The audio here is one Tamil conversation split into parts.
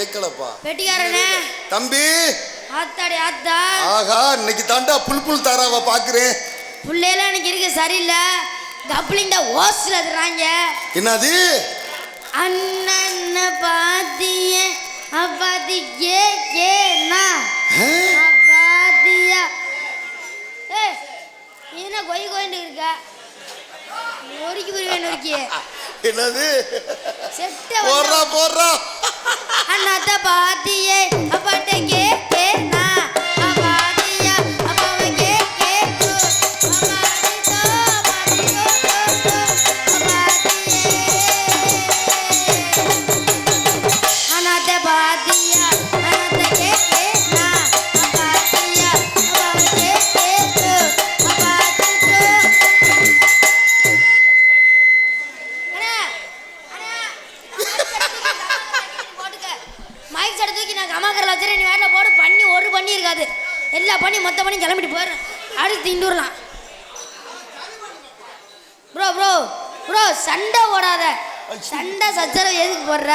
கேட்கலப்பா. வெட்டிக்காரனே தம்பி. ஆத்தாடி ஆத்தா. ஆகா இன்னைக்கு தாண்டா புல் புல் தாராவ பாக்குறேன். புள்ளையெல்லாம் எனக்கு இருக்கு சரியில்லை. தான் ஓசில் அதுறாங்க என்னது? அண்ணன் பாத்திய அப்பாத்தி கே கேனா ஏய் நீ என்ன கொய் கொயின்னு இருக்க? நொறுக்கி புரிவேன் நொறுக்கி என்னது? போடுறா போடுறா. அண்ணாத்த பாத்தியே அப்பாட்ட கே கேனா எல்லா பண்ணி மொத்த பண்ணி கிளம்பிட்டு போயிடுறேன். அடுத்து திண்டுறலாம் ப்ரோ ப்ரோ ப்ரோ சண்டை போடாத. சண்டை சச்சரவு எதுக்கு போடுற.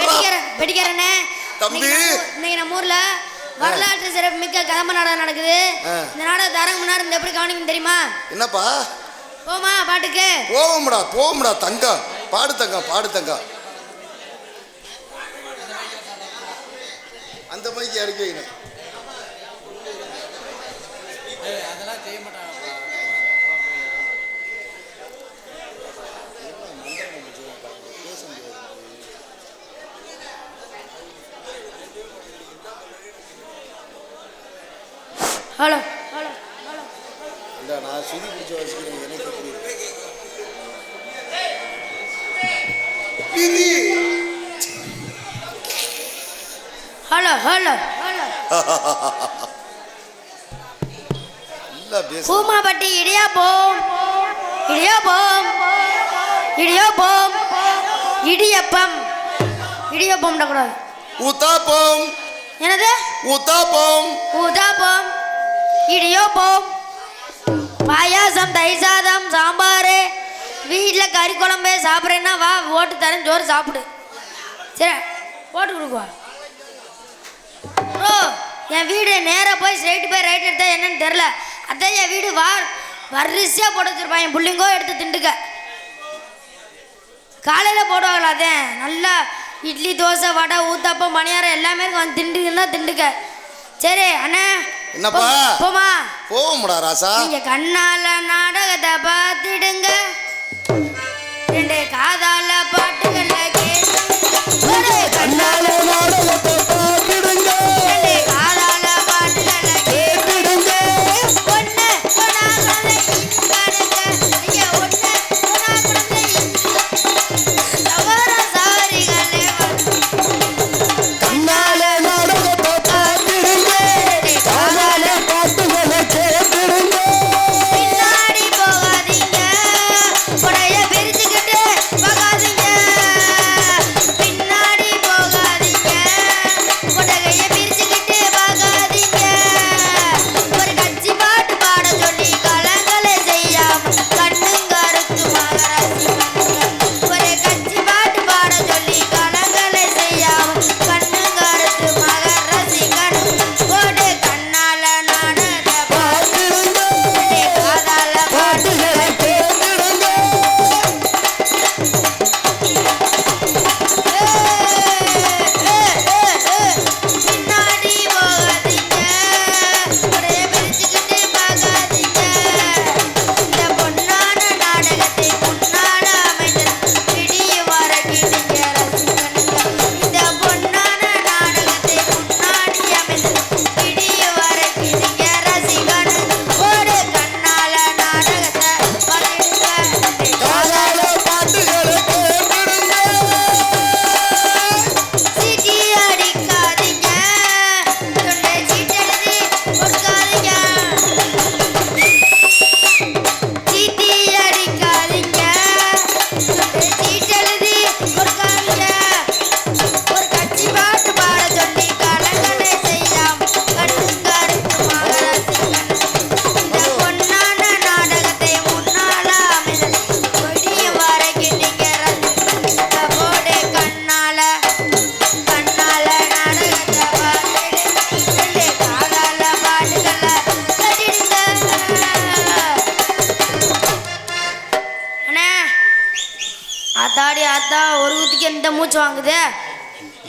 வெடிக்கிறேன் வெடிக்கிறேனே. தம்பி. இன்னைக்கு நம்ம ஊர்ல வரலாற்று சிறப்பு மிக்க கதம்ப நாடகம் நடக்குது. இந்த நாடகம் தரங்க முன்னாடி இந்த எப்படி கவனிக்கும் தெரியுமா? என்னப்பா? போமா பாட்டுக்கு. போவோம்டா போவோம்டா தங்கம். பாடு தங்கம் பாடு தங்கம். அந்த மைக்கு இறக்கி வைக்கணும் ஹலோ ஹலோ ஹலோ. இந்த நான் சுதி பிடிச்சி வச்சுக்கிறேன். எனக்கு. Hello hello hello. பூமாப்பட்டி இடியாப்போம் இடியாப்போம். இடியாப்போம் இடியப்பம் இடியப்பம் கூடாது. ஊத்தாப்பம் என்னது? ஊத்தாப்பம் ஊதாப்பம் இடியாப்பம் பாயாசம் தயிர் சாதம் சாம்பார். வீட்டில் கறி குழம்பு சாப்பிட்றேன்னா வா ஓட்டு தரேன் சோறு சாப்பிடு. சரி போட்டு கொடுக்குவா? ப்ரோ என் வீடு நேராக போய் ஸ்ட்ரைட்டு போய் ரைட் எடுத்தா என்னன்னு தெரில என் வீடு வா வரிசையாக போட்டு வச்சிருப்பான். என் புள்ளிங்கோ எடுத்து திண்டுக்க காலையில் போடுவாங்களா அதே? நல்லா இட்லி தோசை வடை ஊத்தாப்பம் பணியாரம் எல்லாமே வந்து திண்டுக்குன்னா திண்டுக்க சரி அண்ணே என்னப்பா? போமா போவோம்டா ராசா. நீங்க கண்ணால நாடகத்தை பார்த்துடுங்க. ரெண்டு காதால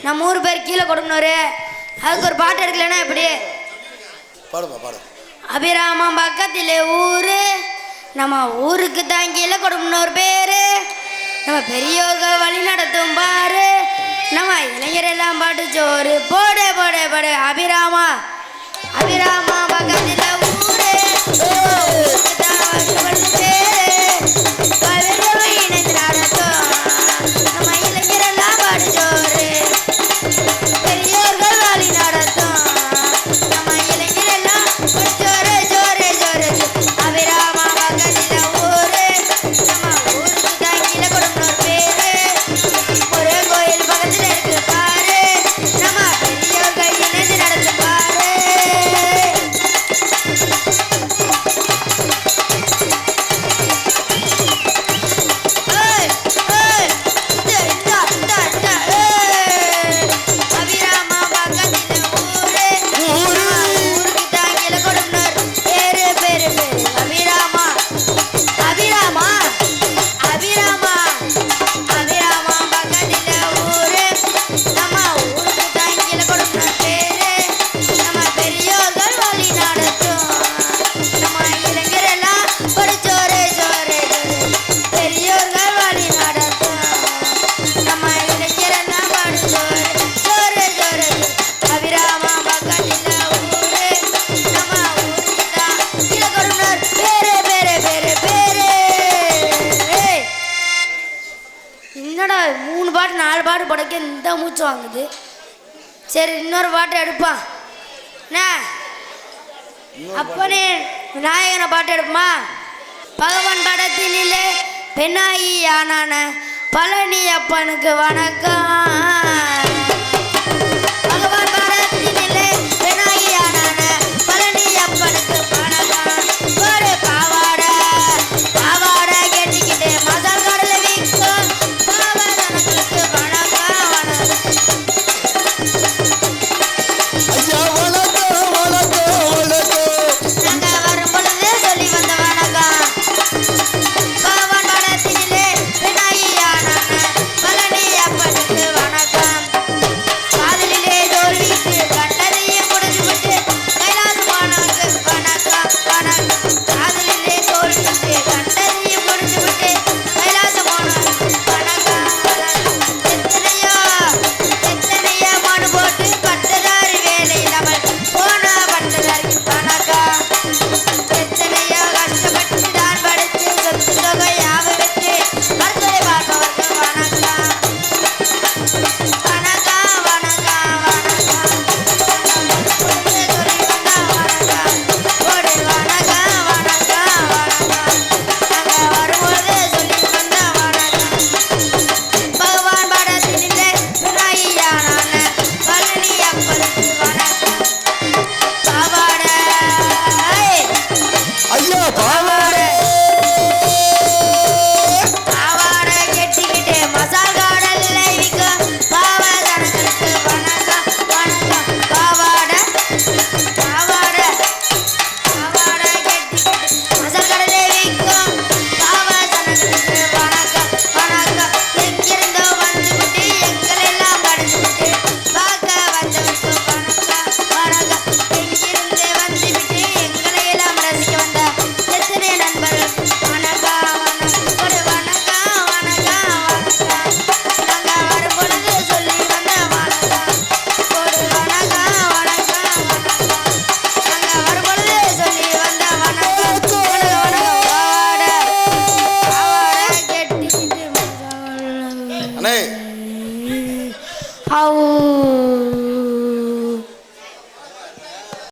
நான் மூணு பேர் கீழே கொடுக்கணும் அதுக்கு ஒரு பாட்டு எடுக்கலன்னா எப்படி? பாடு. அபிராமம் பக்கத்தில் ஊர். நம்ம ஊருக்கு தான் கீழே கொடுக்கணும் ஒரு பேர். நம்ம பெரியோர்கள் வழி நடத்தும் பாரு. நம்ம இளைஞர் எல்லாம் பாட்டு சோறு. போடு போடு போடு. அபிராமா அபிராமா பக்கத்தில் சரி இன்னொரு பாட்டு எடுப்பான் என்ன? அப்பனே விநாயகனை பாட்டு எடுப்போமா? பகவான் படத்தினிலே பெண்ணாயி ஆனான பழனி அப்பனுக்கு வணக்கம்.